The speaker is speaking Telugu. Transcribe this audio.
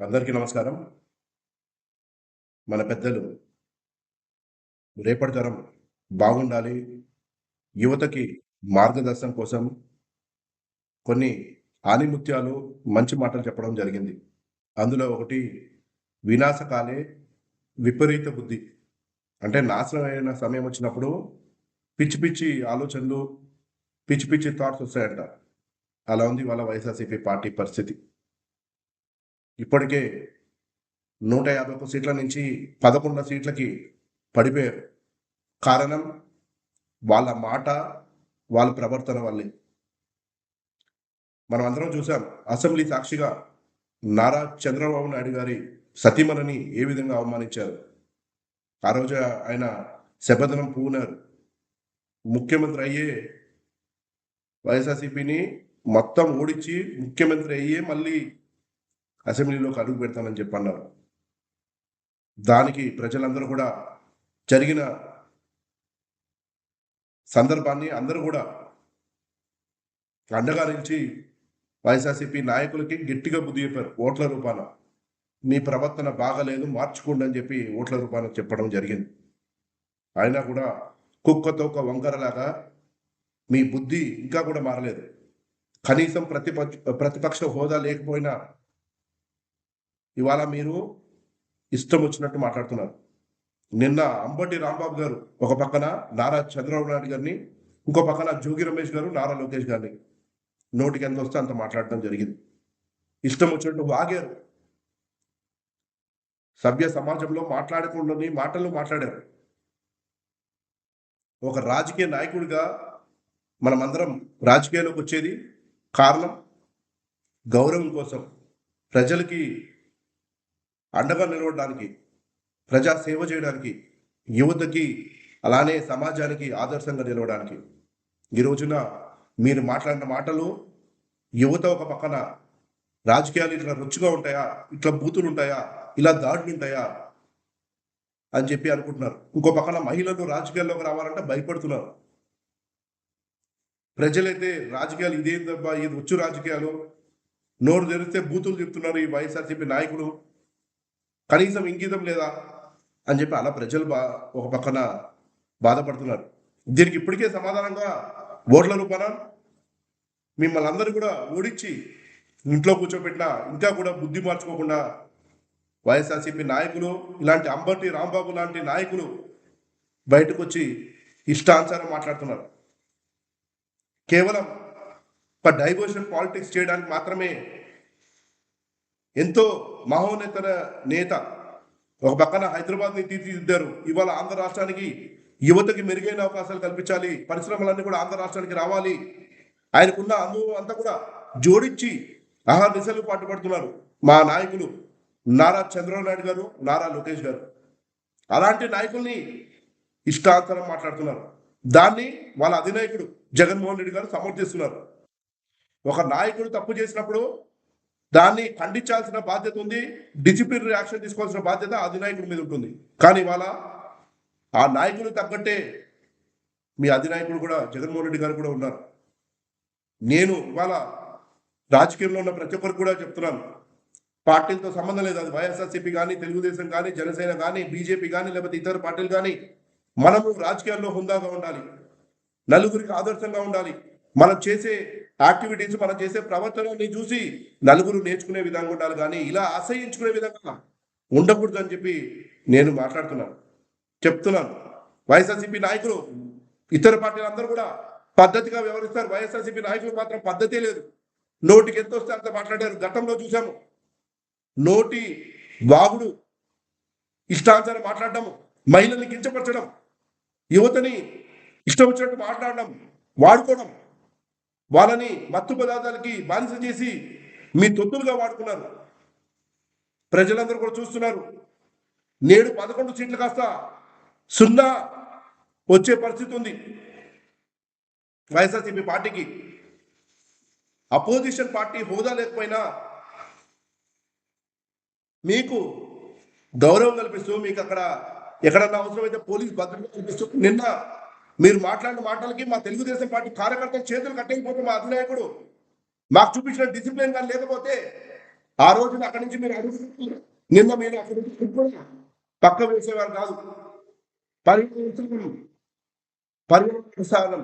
అందరికీ నమస్కారం. మన పెద్దలు రేపటి తరం బాగుండాలి. యువతకి మార్గదర్శనం కోసం కొన్ని ఆనిముత్యాలు మంచి మాటలు చెప్పడం జరిగింది. అందులో ఒకటి వినాశకాలే విపరీత బుద్ధి. అంటే నాశనమైన సమయం వచ్చినప్పుడు పిచ్చి పిచ్చి ఆలోచనలు పిచ్చి పిచ్చి థాట్స్ వస్తాయంట. అలా ఉంది వాళ్ళ వైఎస్ఆర్సీపీ పార్టీ పరిస్థితి. ఇప్పటికే నూట యాభై ఒక్క సీట్ల నుంచి పదకొండు సీట్లకి పడిపోయారు కారణం వాళ్ళ మాట వాళ్ళ ప్రవర్తన వల్లే. మనం అందరం చూసాం అసెంబ్లీ సాక్షిగా నారా చంద్రబాబు నాయుడు గారి సతీమణని ఏ విధంగా అవమానించారు. ఆ రోజు ఆయన శపథనం పూనారు. ముఖ్యమంత్రి అయ్యే వైఎస్ఆర్సీపీని మొత్తం ఓడించి ముఖ్యమంత్రి అయ్యే మళ్ళీ అసెంబ్లీలోకి అడుగు పెడతానని చెప్పి అన్నారు. దానికి ప్రజలందరూ కూడా జరిగిన సందర్భాన్ని అందరూ కూడా అండగా నిలిచి వైఎస్ఆర్సీపీ నాయకులకి గట్టిగా బుద్ధి చెప్పారు. ఓట్ల రూపాన. మీ ప్రవర్తన బాగలేదు మార్చుకోండి అని చెప్పి ఓట్ల రూపాన చెప్పడం జరిగింది. అయినా కూడా కుక్కతో ఒక వంకరలాగా మీ బుద్ధి ఇంకా కూడా మారలేదు. కనీసం ప్రతిపక్ష ప్రతిపక్ష హోదా లేకపోయినా ఇవాళ మీరు ఇష్టం వచ్చినట్టు మాట్లాడుతున్నారు. నిన్న అంబటి రాంబాబు గారు ఒక పక్కన నారా చంద్రబాబు నాయుడు గారిని ఇంకో పక్కన జోగి రమేష్ గారు నారా లోకేష్ గారిని నోటికి ఎంత వస్తే అంత మాట్లాడటం జరిగింది. ఇష్టం వచ్చినట్టు వాగారు. సభ్య సమాజంలో మాట్లాడకుండా మాటలు మాట్లాడారు. ఒక రాజకీయ నాయకుడిగా మనమందరం రాజకీయాల్లోకి వచ్చేది కారణం గౌరవం కోసం ప్రజలకి అండగా నిలవడానికి ప్రజా సేవ చేయడానికి యువతకి అలానే సమాజానికి ఆదర్శంగా నిలవడానికి. ఈ రోజున మీరు మాట్లాడిన మాటలు యువత ఒక పక్కన రాజకీయాలు ఇట్లా రుచిగా ఉంటాయా ఇట్లా బూతులు ఉంటాయా ఇలా దాడులు ఉంటాయా అని చెప్పి అనుకుంటున్నారు. ఇంకో పక్కన మహిళలు రాజకీయాల్లోకి రావాలంటే భయపడుతున్నారు. ప్రజలైతే రాజకీయాలు ఇదేందబ్బా ఇది వచ్చు రాజకీయాలు. నోరు తెరిస్తే బూతులు చెప్తున్నారు ఈ వైఎస్ఆర్సీపీ నాయకులు. కనీసం ఇంగితం లేదా అని చెప్పి అలా ప్రజలు బా ఒక పక్కన బాధపడుతున్నారు. దీనికి ఇప్పటికే సమాధానంగా ఓట్ల రూపాన మిమ్మల్ని అందరూ కూడా ఓడించి ఇంట్లో కూర్చోబెట్టినా ఇంకా కూడా బుద్ధి మార్చుకోకుండా వైఎస్ఆర్సీపీ నాయకులు ఇలాంటి అంబటి రాంబాబు లాంటి నాయకులు బయటకు వచ్చి ఇష్టానుసారం మాట్లాడుతున్నారు. కేవలం ఒక డైవర్షన్ పాలిటిక్స్ చేయడానికి మాత్రమే ఎంతో మహోన్నతర నేత. ఒక పక్కన హైదరాబాద్ని తీర్చిదిద్దారు. ఇవాళ ఆంధ్ర రాష్ట్రానికి యువతకి మెరుగైన అవకాశాలు కల్పించాలి. పరిశ్రమలన్నీ కూడా ఆంధ్ర రాష్ట్రానికి రావాలి. ఆయనకున్న అనుభవం అంతా కూడా జోడించి ఆహా దిశలు పాటుపడుతున్నారు మా నాయకులు నారా చంద్రబాబు నాయుడు గారు నారా లోకేష్ గారు. అలాంటి నాయకుల్ని ఇష్టాంతరం మాట్లాడుతున్నారు. దాన్ని వాళ్ళ అధినాయకుడు జగన్మోహన్ రెడ్డి గారు సమర్థిస్తున్నారు. ఒక నాయకుడు తప్పు చేసినప్పుడు దాన్ని ఖండించాల్సిన బాధ్యత ఉంది. డిసిప్లిన్ యాక్షన్ తీసుకోవాల్సిన బాధ్యత అధినాయకుడి మీద ఉంటుంది. కానీ ఇవాళ ఆ నాయకుడు తగ్గట్టే మీ అధినాయకుడు కూడా జగన్మోహన్ రెడ్డి గారు కూడా ఉన్నారు. నేను ఇవాళ రాజకీయంలో ఉన్న ప్రతి ఒక్కరికి కూడా చెప్తున్నాను. పార్టీలతో సంబంధం లేదు. అది వైఎస్ఆర్సీపీ కానీ తెలుగుదేశం కానీ జనసేన కానీ బీజేపీ కానీ లేకపోతే ఇతర పార్టీలు కానీ మనము రాజకీయాల్లో హుందాగా ఉండాలి. నలుగురికి ఆదర్శంగా ఉండాలి. మనం చేసే యాక్టివిటీస్ మనం చేసే ప్రవర్తనని చూసి నలుగురు నేర్చుకునే విధంగా ఉండాలి కానీ ఇలా అసహించుకునే విధంగా ఉండకూడదు అని చెప్పి నేను మాట్లాడుతున్నాను. చెప్తున్నాను. వైఎస్ఆర్సీపీ నాయకులు ఇతర పార్టీలు అందరూ కూడా పద్ధతిగా వ్యవహరిస్తారు. వైఎస్ఆర్సీపీ నాయకులు మాత్రం పద్ధతే లేదు. నోటికి ఎంత వస్తే అంత మాట్లాడారు. గతంలో చూసాము నోటి వాగుడు ఇష్టానుసారం మాట్లాడడం మహిళల్ని కించపరచడం యువతని ఇష్టం వచ్చినట్టు మాట్లాడడం వాడుకోవడం వాళ్ళని మత్తు పదార్థాలకి బానిస చేసి మీ తొత్తులుగా వాడుకున్నారు. ప్రజలందరూ కూడా చూస్తున్నారు. నేడు పదకొండు సీట్లు కాస్త సున్నా వచ్చే పరిస్థితి ఉంది. వైఎస్ఆర్సీపీ పార్టీకి అపోజిషన్ పార్టీ హోదా లేకపోయినా మీకు గౌరవం కల్పిస్తూ మీకు అక్కడ ఎక్కడన్నా అవసరమైతే పోలీస్ భద్రత కల్పిస్తూ నిన్న మీరు మాట్లాడిన మాటలకి మా తెలుగుదేశం పార్టీ కార్యకర్తలు చేతులు కట్టకపోతే మా అధినాయకుడు మాకు చూపించిన డిసిప్లిన్ కానీ లేకపోతే ఆ రోజున అక్కడి నుంచి మీరు అడుగు నిన్న మీరు అక్కడి నుంచి కూడా పక్క వేసేవారు కాదు. పరిగణించడం ప్రసాదం